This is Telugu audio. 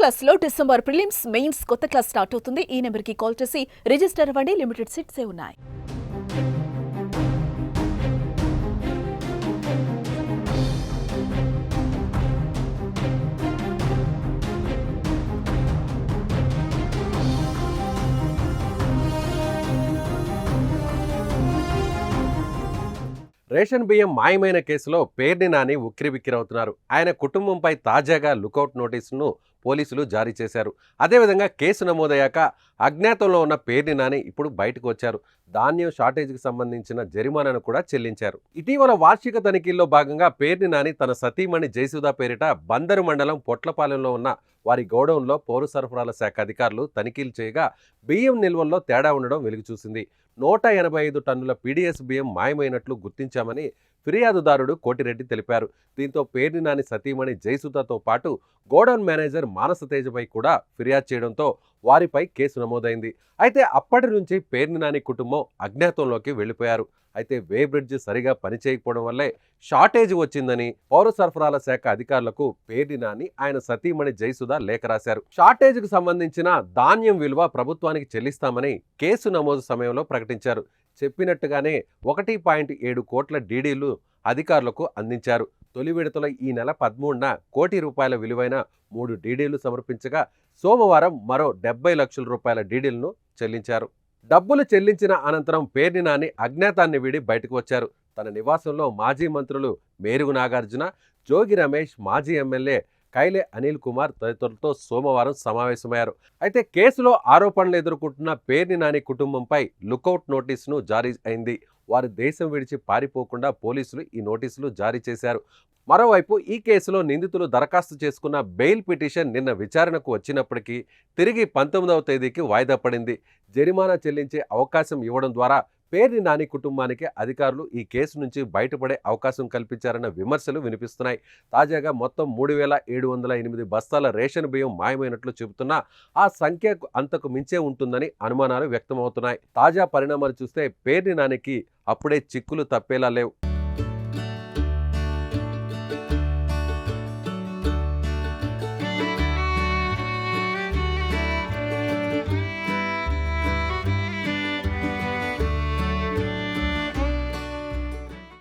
క్లాస్లో డిసెంబర్ ప్రిలిమ్స్ మెయిన్స్ కొత్త క్లాస్ స్టార్ట్ అవుతుంది. ఈ నెంబర్కి కాల్ చేసి రిజిస్టర్ అవ్వండి. లిమిటెడ్ సీట్సే ఉన్నాయి. రేషన్ బియ్యం మాయమైన కేసులో పేర్ని నాని ఉక్కిరిబిక్కిరవుతున్నారు ఆయన కుటుంబంపై తాజాగా లుకౌట్ నోటీసును పోలీసులు జారీ చేశారు. అదేవిధంగా కేసు నమోదయ్యాక అజ్ఞాతంలో ఉన్న పేర్ని నాని ఇప్పుడు బయటకు వచ్చారు. ధాన్యం షార్టేజ్కి సంబంధించిన జరిమానాను కూడా చెల్లించారు. ఇటీవల వార్షిక తనిఖీల్లో భాగంగా పేర్ని నాని తన సతీమణి జయసుధా పేరిట బందరు మండలం పొట్లపాలెంలో ఉన్న వారి గోడౌన్లో పౌర సరఫరాల శాఖ అధికారులు తనిఖీలు చేయగా బియ్యం నిల్వల్లో తేడా ఉండడం వెలుగుచూసింది. నూట ఎనభై ఐదు టన్నుల పీడీఎస్ బియ్యం మాయమైనట్లు గుర్తించామని ఫిర్యాదుదారుడు కోటిరెడ్డి తెలిపారు. దీంతో పేర్ని నాని సతీమణి జయసుధతో పాటు గోడౌన్ మేనేజర్ మానసతేజపై కూడా ఫిర్యాదు చేయడంతో వారిపై కేసు నమోదైంది. అయితే అప్పటి నుంచి పేర్ని నాని కుటుంబం అజ్ఞాతంలోకి వెళ్ళిపోయారు. అయితే వే బ్రిడ్జ్ సరిగా పనిచేయకపోవడం వల్లే షార్టేజ్ వచ్చిందని పౌర సరఫరాల శాఖ అధికారులకు పేర్ని నాని ఆయన సతీమణి జయసుధ లేఖ రాశారు. షార్టేజ్కు సంబంధించిన ధాన్యం విలువ ప్రభుత్వానికి చెల్లిస్తామని కేసు నమోదు సమయంలో ప్రకటించారు. చెప్పినట్టుగానే ఒకటి పాయింట్ ఏడు కోట్ల డీడీలు అధికారులకు అందించారు. తొలి విడతలో ఈ నెల పదమూడున కోటి రూపాయల విలువైన మూడు డీడీలు సమర్పించగా సోమవారం మరో డెబ్బై లక్షల రూపాయల డీడీలను చెల్లించారు. డబ్బులు చెల్లించిన అనంతరం పేర్ని నాని అజ్ఞాతాన్ని వీడి బయటకు వచ్చారు. తన నివాసంలో మాజీ మంత్రులు మేరుగు నాగార్జున జోగి రమేష్ మాజీ ఎమ్మెల్యే కైలే అనిల్ కుమార్ తదితరులతో సోమవారం సమావేశమయ్యారు. అయితే కేసులో ఆరోపణలు ఎదుర్కొంటున్న పేర్ని నాని కుటుంబంపై లుకౌట్ నోటీసును జారీ అయింది. వారు దేశం విడిచి పారిపోకుండా పోలీసులు ఈ నోటీసులు జారీ చేశారు. మరోవైపు ఈ కేసులో నిందితులు దరఖాస్తు చేసుకున్న బెయిల్ పిటిషన్ నిన్న విచారణకు వచ్చినప్పటికీ తిరిగి పంతొమ్మిదవ తేదీకి వాయిదా పడింది. జరిమానా చెల్లించే అవకాశం ఇవ్వడం ద్వారా పేర్ని నాని కుటుంబానికి అధికారులు ఈ కేసు నుంచి బయటపడే అవకాశం కల్పించారన్న విమర్శలు వినిపిస్తున్నాయి. తాజాగా మొత్తం మూడు వేల ఏడు వందల ఎనిమిది బస్తాల రేషన్ బియ్యం మాయమైనట్లు చెబుతున్నా ఆ సంఖ్య అంతకు మించే ఉంటుందని అనుమానాలు వ్యక్తమవుతున్నాయి. తాజా పరిణామాలు చూస్తే పేర్ని నానికి అప్పుడే చిక్కులు తప్పేలా లేవు.